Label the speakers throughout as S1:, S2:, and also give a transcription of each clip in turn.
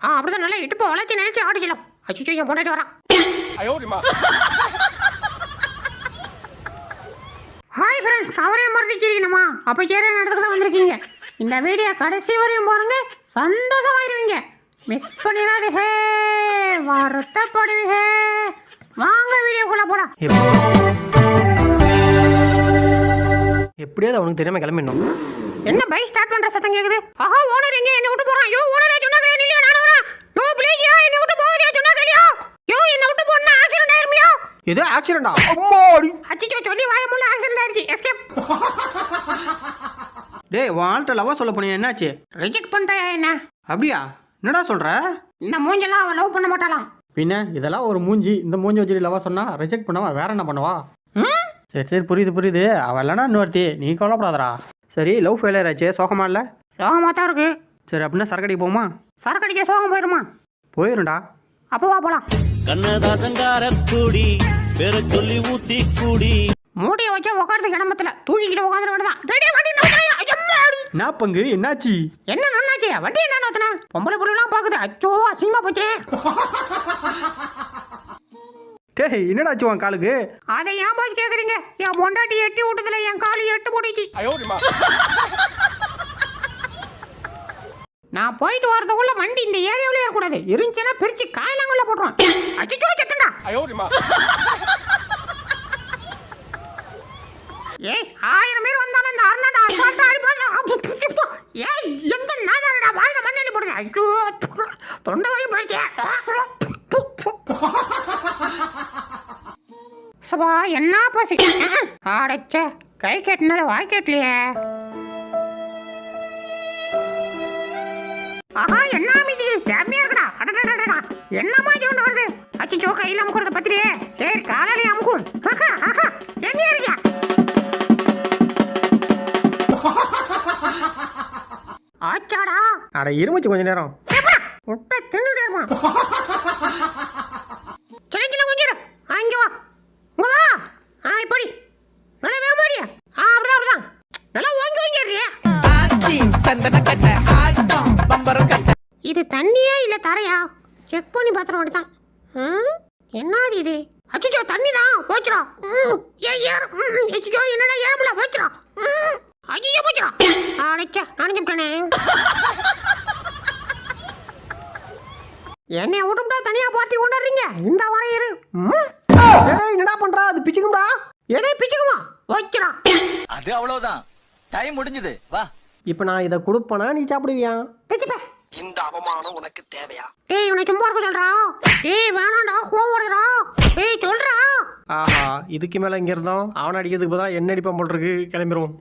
S1: ஆ அப்படிதான் நல்லா இடுப்பு வளைச்சு நினைச்சு ஆடிச்சலாம் அச்சுச்சோ என் பொண்டாட்டி வரான் ஹாய் ஃப்ரெண்ட்ஸ் கவரையும் மறந்துச்சிருக்கணுமா அப்போ சேர இடத்துக்கு தான் வந்திருக்கீங்க. இந்த வீடியோ கடைசி வரையும் பாருங்க. சந்தோஷமாயிருவீங்க. மிஸ் பண்ணிடாதீஹே வருத்தப்படுவீஹே வாங்க வீடியோக்குள்ள போலாம்.
S2: எப்படியாவது அவனுக்கு தெரியாம கிளம்பிடணும்.
S1: என்ன பைக் ஸ்டார்ட் பண்ற சத்தம் கேக்குது? ஆஹா ஓனர் எங்க? என்ன விட்டு போறான். யோ ஓனர் சொன்னா கேளு இல்லையா? நான் வரேன் யோ ப்ளீஸ் யா என்ன விட்டு போகாதே சொன்னா கேளியா. யோ என்ன விட்டு போனா ஆக்சிடென்ட் ஆயிருமியா?
S2: ஏதோ ஆக்சிடென்டா அம்மாடி
S1: அச்சிச்சோ சொல்லி வாய முள்ள ஆக்சிடென்ட் ஆயிருச்சு எஸ்கேப்
S2: டேய் ஆள்கிட்ட லவ் சொல்ல போனியா? என்னாச்சு?
S1: ரிஜெக்ட் பண்ணிட்டாயா என்ன?
S2: அப்படியா? என்னடா சொல்ற?
S1: இந்த மூஞ்செல்லாம் அவன் லவ் பண்ண மாட்டாளாம்.
S2: பின்ன இதெல்லாம் ஒரு மூஞ்சி. இந்த மூஞ்சி வச்சு லவ் சொன்னா ரிஜெக்ட் பண்ணவா? வேற என்ன பண்ணுவா?
S1: ம்?
S2: சரி சரி புரியுது புரியுது. அவள் இல்லைனா இன்னொருத்தி. நீ கவலைப்படாதடா. சரி லவ் ஃபெயிலியர் ஆச்சு சோகமா இல்லை?
S1: சோகமாக தான் இருக்கு.
S2: சரி அப்படின்னா சரக்கடிக்கு போமா
S1: சரக்கு அடிக்க சோகம் போயிருமா?
S2: போயிரும்டா.
S1: அப்போ வா போலாம்.
S3: கண்ணதாசங்கார கூடி பேர சொல்லி ஊத்தி கூடி
S1: மூடியை வச்சா உட்காரதுக்கு இடம்பத்துல தூக்கிக்கிட்டு உட்காந்துட வேண்டியதான் ரெடி வண்டி.
S2: என்ன பங்கு? என்னாச்சு?
S1: என்ன நன்னாச்சு? வண்டி என்ன நோத்தனா பொம்பளை பொருள்லாம் பாக்குது. அச்சோ அசிங்கமா போச்சே.
S2: டேய் என்னடாச்சு உன் காலுக்கு?
S1: அதை ஏன் பாஸ் கேக்குறீங்க? என் பொண்டாட்டி எட்டி விட்டதுல
S4: போயிடுச்சு
S1: நான் போயிட்டு வரதுக்குள்ள வண்டி இந்த ஏரியாவிலே ஏறக்கூடாது இருந்துச்சுன்னா பிரிச்சு காயலாங்குள்ள போட்டுருவோம் அச்சோ சத்தண்டா ஏய் ஆயிரம் பேர் வந்தாலும் இந்த அருணாடா அசால்ட்டா அடிப்பாங்க ஏய் எந்த நாதாரடா வாயில மண்ணெண்ணி போடுங்க ஐயோ தொண்டை வழி போயிடுச்சு. சபா என்ன பசி? ஆடைச்சே கை கட்டினதை வாய் கட்டலையே. ஆஹா என்ன அமைதி? செம்மையா இருக்குடா. அடடடடடா என்னமா சவுண்ட் வருது? அச்சோ கையில அமுக்குறத பத்திரியே சரி காலாலே அமுக்கும் ஆஹா ஆஹா. செம்மையா இருக்கியா? ஆச்சாடா.
S2: அட இருமுச்சு கொஞ்ச நேரம்.
S1: முட்டை தின்னுட்டே இருப்பான் சின்ன சின்ன கொஞ்சம் இரு. ஆ இங்க வா இங்க வா ஆ இப்படி நல்லா வேமாடியா ஆ அப்படிதான் அப்படிதான் நல்லா ஓங்கி ஓங்கி ஏறுறியா? இது தண்ணியா இல்ல தரையா? செக் பண்ணி பாத்திர வேண்டியதான் ம்? என்னது இது? அச்சுச்சோ தண்ணி தான் போச்சுடா ஏ ஏற. அச்சுச்சோ என்னடா ஏறமுல? போச்சுடா. ம். ஐயோ போச்சுடா. அடைச்சா நனைஞ்சுட்டேனே என்னைய விட்டும்டா தனியா பார்ட்டி கொண்டாடுறீங்க? இந்த வர இரு.
S2: என்னடா பண்றா? அது பிச்சுக்கும்டா.
S1: எதை பிச்சுக்குமா? வச்சுடா
S5: அது அவ்வளவுதான். டைம் முடிஞ்சது. வா.
S2: இப்போ நான் இதை கொடுப்பேனா? நீ சாப்பிடுவியா?
S1: தச்சுப்பே
S4: இந்த அவமானம் உனக்கு தேவையா?
S1: டேய் இவனை சும்மா இருக்க சொல்றா. டேய் வேணாம்டா கோவம் வருதுடா. டேய் சொல்றா.
S2: ஆஹா இதுக்கு மேல இங்க இருந்தோம் அவன் அடிக்கிறதுக்கு பதிலா என்ன அடிப்பான் போல் இருக்கு கிளம்பிடுவோம்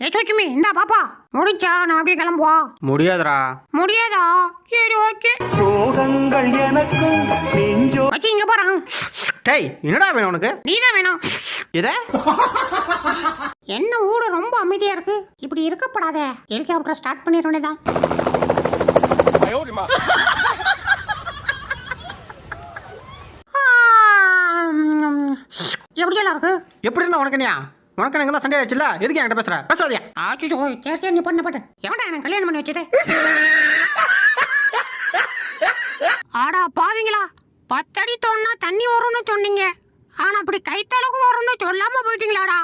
S1: ஏ சோச்சுமி இந்தா பாப்பா. முடிச்சா நான் அப்படியே கிளம்புவா?
S2: முடியாதுடா.
S1: முடியாதா? சரி ஓகே. வச்சு இங்க போறான்
S2: டேய் என்னடா வேணும் உனக்கு?
S1: நீதான் வேணும்.
S2: இத
S1: என்ன ஊடு ரொம்ப அமைதியா இருக்கு? இப்படி இருக்கப்படாத. ஹெலிகாப்டர் ஸ்டார்ட்
S4: பண்ணிடுறே தான்.
S1: எப்படி எல்லாம் இருக்கு?
S2: எப்படி இருந்தா உனக்கு உனக்கு எனக்கு தான் சண்டே ஆச்சுல எதுக்கு என்கிட்ட பேசுற? பேசாதியா.
S1: ஆச்சுச்சோ சரி சரி நீ பண்ண பாட்டு. எவன்டா எனக்கு கல்யாணம் பண்ணி வச்சது? ஆடா பாவீங்களா? பத்தடி தோணுனா தண்ணி வரும்னு சொன்னீங்க. ஆனா அப்படி கைத்தளவுக்கு வரும்னு சொல்லாம போயிட்டீங்களாடா.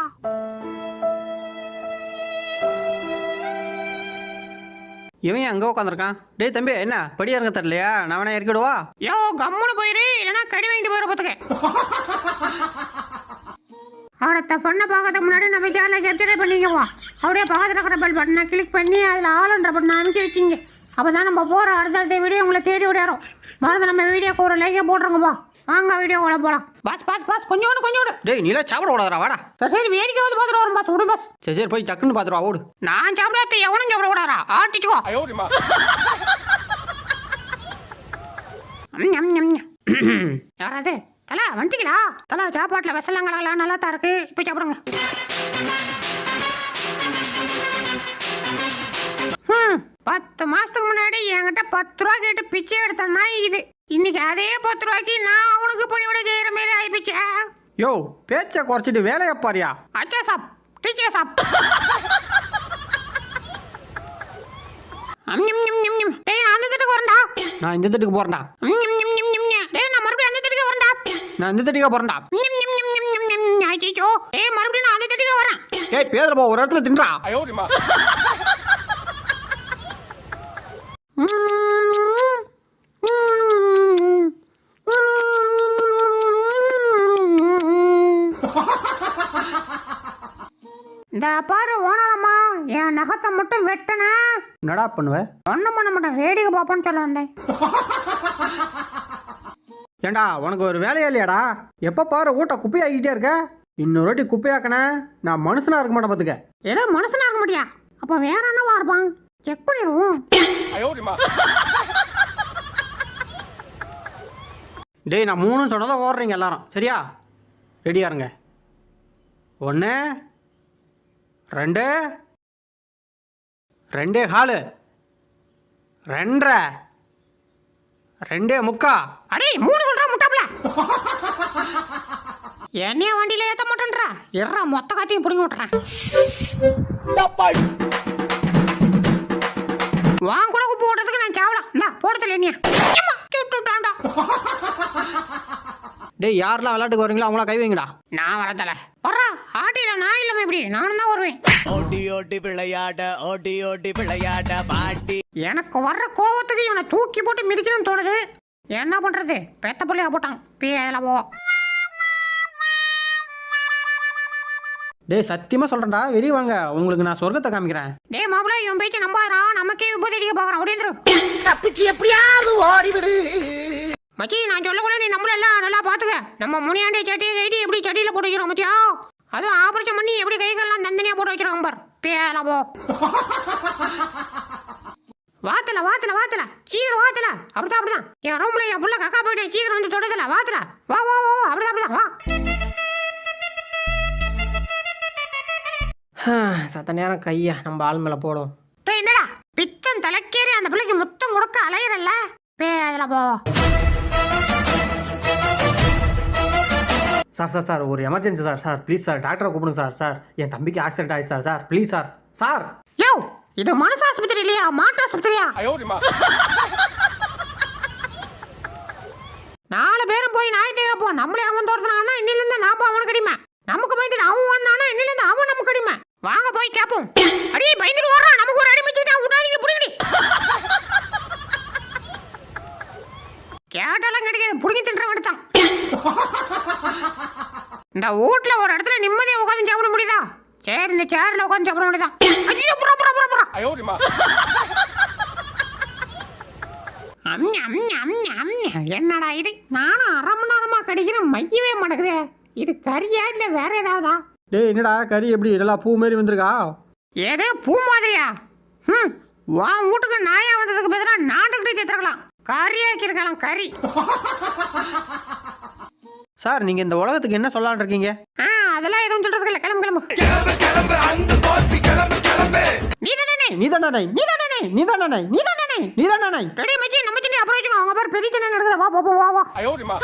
S2: இவன் அங்கே உட்காந்துருக்கான் டேய் தம்பி என்ன படி இறங்க தரலையா நான் வேணா இறக்கிடுவா?
S1: யோ கம்முனு போயிரு இல்லைன்னா கடி வாங்கிட்டு போயிட பார்த்துக்க அடுத்த ஃபண்ணை பார்க்கறதுக்கு முன்னாடி நம்ம சேனலை சப்ஸ்கிரைப் பண்ணிக்கவா அப்படியே பக்கத்தில் இருக்கிற பெல் பட்டனை கிளிக் பண்ணி அதில் ஆளுன்ற பட்டனை அமைக்க வச்சிங்க அப்போ தான் நம்ம போகிற அடுத்தடுத்த வீடியோ உங்களை தேடி விடையாரோம் மறந்து நம்ம வீடியோக்கு ஒரு லைக்கே போட்டுருங்கப்பா வாங்க வீடியோ வீடியோக்குள்ள போலாம். பாஸ் பாஸ் பாஸ் கொஞ்சோண்டு கொஞ்சோண்டு.
S2: டேய் நீலாம் சாப்பிட கூடாதா வாடா.
S1: சரி சரி வேடிக்கை வந்து பார்த்துட்டு வரும் பாஸ் விடு பாஸ்.
S2: சரி சரி போய் டக்குன்னு பார்த்துருவா ஓடு.
S1: நான் சாப்பிடாத எவனும் சாப்பிட கூடாதா ஆட்டிச்சுக்கோ. யாராவது? தலா வந்துட்டீங்களா தலா சாப்பாட்டில் விசலங்களாலாம் நல்லா தான் இருக்கு. இப்போ சாப்பிடுங்க. பத்து மாசத்துக்கு முன்னாடி என்கிட்ட பத்து ரூபா கேட்டு பிச்சை எடுத்த நாய் இது இன்னைக்கு அதே பத்து ரூபாய்க்கு நான் அவனுக்கு பணிவிட செய்யற மாதிரி ஆயிப்பிச்சே
S2: யோ பேச்சை குறைச்சிட்டு வேலையை பாரியா
S1: அச்சா சாப் டீச்சர் சாப் அம், ம், ம், ம்.
S2: நான் இந்த தட்டுக்கு போகிறேன்டா
S1: ம், ம், ம், ம், ம், ம். டேய் நான் மறுபடியும் அந்த தட்டுக்கு வரேன்டா
S2: நான் இந்த தட்டுக்கா போகிறேன்டா
S1: ம், ம், ம், ம், ம், ம், ம். அச்சச்சோ. டேய் மறுபடியும் நான் அந்த தட்டுக்கு வரேன்
S2: ஏய் பேதரப்பா ஒரு இடத்துல தின்றா
S4: 哎
S1: இந்த பாரு ஓனரம்மா என் நகத்தை மட்டும் வெட்டனா.
S2: என்னடா பண்ணுவ?
S1: ஒன்றும் பண்ண மாட்டேன் வேடிக்கை பார்ப்போன்னு சொல்ல வந்தேன்.
S2: ஏண்டா உனக்கு ஒரு வேலையே இல்லையாடா? எப்போ பாரு ஊட்ட குப்பையாக்கிட்டே இருக்க. இன்னொரு வாட்டி குப்பையாக்கின நான் மனுஷனா இருக்க மாட்டேன் பார்த்துக்க
S1: ஏதோ மனுஷனா இருக்க மாட்டியா? அப்போ வேற என்னவா இருப்பான்? செக் பண்ணிடுவோம்.
S2: டேய் நான் மூணுன்னு சொன்னதான் ஓடுறீங்க எல்லாரும். சரியா? ரெடியா இருங்க. ஒன்று ரெண்டு. ரெண்டே காலு. ரெண்டரை. ரெண்டே முக்கா.
S1: அடே மூணு சொல்றா முட்டாப்ல என்னைய வண்டியில ஏத்த மாட்டேன்றா? எறா மொத்த காத்தையும் புடிங்கி விட்டுறேன். வாங்க கூட உப்பு போடுறதுக்கு நான் சாவலாம். இந்தா போடுறதுல என்னைய.
S2: டேய் யாரெல்லாம் விளையாட்டுக்கு வரீங்களோ அவங்களா கை வைங்கடா.
S1: நான் வரதல வர்றா ஆட்டில நான் இல்லாம இப்படி நானும் தான் வருவேன்.
S6: ஓடி ஓடி விளையாட ஓடி ஓடி விளையாட பாட்டி.
S1: எனக்கு வர்ற கோவத்துக்கு இவனை தூக்கி போட்டு மிதிக்கணும்னு தோணுது. என்ன பண்றது? பெத்த பிள்ளையா போட்டான். பேல போ.
S2: டேய் சத்தியமாக சொல்கிறேன்டா வெளியே வாங்க. உங்களுக்கு நான் சொர்க்கத்தை காமிக்கிறேன்.
S1: டேய் மாப்பிள்ள இவன் பேச்சு நம்பாதடா. நமக்கே விபத்து அடிக்க பாக்குறான் அப்படியே
S4: தப்பிச்சு எப்படியாவது ஓடிவிடு.
S1: மச்சி நான் சொல்லக்குள்ள நீ நம்மள எல்லாம் நல்லா பாத்துக்க நம்ம முனியாண்டி சட்டியை கைட்டி எப்படி சட்டியில போட்டு வைக்கிறோம் மத்தியா அதுவும் ஆபரேஷன் பண்ணி எப்படி கை கால்லாம் தந்தனியா போட்டு வச்சிருக்கான் பார். பேல போ. வாத்தல வாத்தல வாத்தல. சீக்கிரம் வாத்தல. அப்படிதான் அப்படிதான். என் ரூம்ல என் புள்ள கக்கா போயிட்டேன் சீக்கிரம் வந்து தொடதல வாத்தல. வா வா வா அப்படிதான் அப்படிதான். வா.
S2: சத்த நேரம் கையை நம்ம ஆள் மேலே போடும்.
S1: என்னடா? பித்தன் தலைக்கேறி அந்த பிள்ளைக்கு முத்தம் கொடுக்க அலையிறல்ல? போ.
S2: சார் சார் சார் ஒரு emergency sir sir please sir டாக்டரை கூப்பிடுங்க சார் சார். என் தம்பிக்கு ஆக்சிடென்ட் ஆயிடுச்சு sir sir. Please sir sir.
S1: யோ இது மனசு ஆஸ்பத்திரி இல்லையா? மாட்டு ஆஸ்பத்திரியா நாலு பேரும் போய் நாயத்தை கேட்போம் நம்மளே அவன் தோர்த்தனானா இன்னிலேருந்து நான் அவனுக்கு கடிமை நமக்கு பயந்துட்டு அவன் வானானா இன்னிலேருந்து அவன் நமக்கு கடிமை வாங்க போய் கேட்போம் அடியே பயந்துட்டு ஓடுறான் நமக்கு ஒரு அடிமைச்சுட்டா விடாதீங்க பிடிங்கடி. கேட்டாலாம் கிடைக்காது. பிடிங்கி தின்ற வேண்டியதான் இந்த வீட்டில் ஒரு இடத்துல நிம்மதியாக உட்காந்து சாப்பிட முடியுதா? சரி இந்த சேரில் உட்காந்து சாப்பிட முடியுதா ஐயோ புறா புறா புறா என்னடா இது? நானும் அரை மணி நேரமா கடிக்கிறேன் மையவே மாட்டேங்குதே. இது கறியா இல்லை வேற ஏதாவதா?
S2: டேய் என்னடா கறி எப்படி? இதெல்லாம் பூ மாதிரி வந்திருக்கா?
S1: ஏதோ பூ மாதிரியா? ம் வா வீட்டுக்கு நாயா வந்ததுக்கு பதிலாக நாட்டுக்கிட்டே சேர்த்துருக்கலாம் கறியாக்கிருக்கலாம் கறி.
S2: சார் நீங்க இந்த உலகத்துக்கு என்ன சொல்லலான் இருக்கீங்க?
S1: அதெல்லாம் எதுவும் சொல்றதுக்கு இல்ல. கிளம்பு கிளம்பு. கிளம்பு கிளம்பு அந்த பாட்சி கிளம்பு கிளம்பு
S2: நீ? தானே நீ தானே நீ தானே நீ தானே நீ நீ தானே
S1: ரெடி மச்சி நம்ம சின்ன அப்புறம் அவங்க பேர் பெரிய சின்ன நடக்குது. வா வா வா
S4: வா ஐயோடிமா